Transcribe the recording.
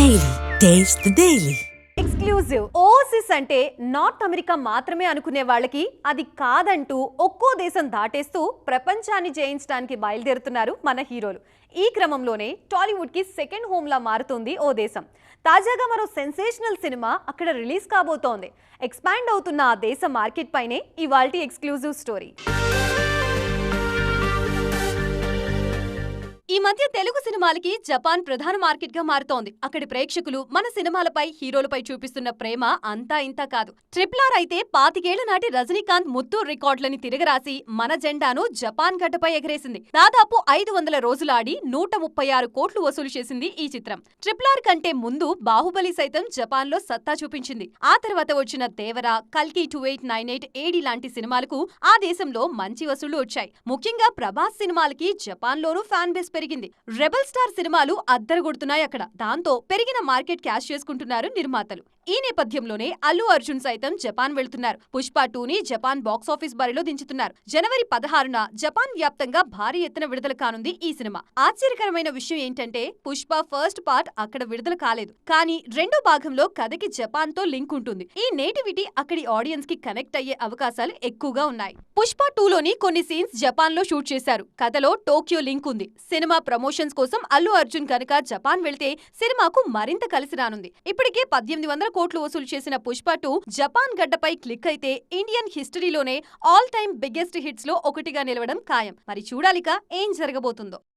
Daily taste daily exclusive overseas అంటే North America మాత్రమే అనుకునే వాళ్ళకి అది కాదంటూ ఒక్కో దేశం దాటేస్తూ ప్రపంచాన్ని జయించడానికి బయలుదేరుతున్నారు మన హీరోలు. ఈ క్రమంలోనే టాలీవుడ్కి సెకండ్ హోమ్ లా మారుతుంది ఓ దేశం. తాజాగా మరో సెన్సేషనల్ సినిమా అక్కడ రిలీజ్ కాబోతోంది. ఎక్స్పాండ్ అవుతున్న ఆ దేశ మార్కెట్ పైనే ఇవాల్టి ఎక్స్క్లూజివ్ స్టోరీ ఈ మధ్య తెలుగు సినిమాలకి జపాన్ ప్రధాన మార్కెట్గా మారుతోంది. అక్కడి ప్రేక్షకులు మన సినిమాలపై హీరోలపై చూపిస్తున్న ప్రేమ అంతా ఇంతా కాదు. ట్రిప్లార్ అయితే పాతికేళ్ళ నాటి రజనీకాంత్ ముత్తూర్ రికార్డులని తిరగరాసి మన జెండాను జపాన్ గడ్డపై ఎగరేసింది. దాదాపు ఐదు వందల రోజులు ఆడి నూట ముప్పై ఆరు కోట్లు వసూలు చేసింది ఈ చిత్రం. ట్రిప్లార్ కంటే ముందు బాహుబలి సైతం జపాన్లో సత్తా చూపించింది. ఆ తర్వాత వచ్చిన దేవరా కల్కి two eight nine eight AD లాంటి సినిమాలకు ఆ దేశంలో మంచి వసూళ్ళు వచ్చాయి. ముఖ్యంగా ప్రభాస్ సినిమాలకి జపాన్ లోనూ ఫ్యాన్ బేస్ పెరిగింది. రెబల్ స్టార్ సినిమాలు అద్దరగొడుతున్నాయి అక్కడ. దాంతో పెరిగిన మార్కెట్ క్యాష్ చేసుకుంటున్నారు నిర్మాతలు. ఈ నేపథ్యంలోనే అల్లు అర్జున్ సైతం జపాన్ వెళ్తున్నారు. పుష్ప టూని జపాన్ బాక్సాఫీస్ బరిలో దించుతున్నారు. జనవరి పదహారున జపాన్ వ్యాప్తంగా భారీ ఎత్తున విడుదల కానుంది ఈ సినిమా. ఆశ్చర్యకరమైన విషయం ఏంటంటే పుష్ప ఫస్ట్ పార్ట్ అక్కడ విడుదల కాలేదు. కానీ రెండో భాగంలో కథకి జపాన్తో లింక్ ఉంటుంది. ఈ నేటివిటీ అక్కడి ఆడియన్స్కి కనెక్ట్ అయ్యే అవకాశాలు ఎక్కువగా ఉన్నాయి. పుష్ప టూలోని కొన్ని సీన్స్ జపాన్లో షూట్ చేశారు. కథలో టోక్యో లింక్ ఉంది. సినిమా ప్రమోషన్స్ కోసం అల్లు అర్జున్ కనుక జపాన్ వెళ్తే సినిమాకు మరింత కలిసి రానుంది. ఇప్పటికే పద్దెనిమిది వందల కోట్లు వసూలు చేసిన పుష్ప టూ జపాన్ గడ్డపై క్లిక్ అయితే ఇండియన్ హిస్టరీలోనే ఆల్ టైమ్ బిగ్గెస్ట్ హిట్స్లో ఒకటిగా నిలవడం ఖాయం. మరి చూడాలిక ఏం జరగబోతుందో.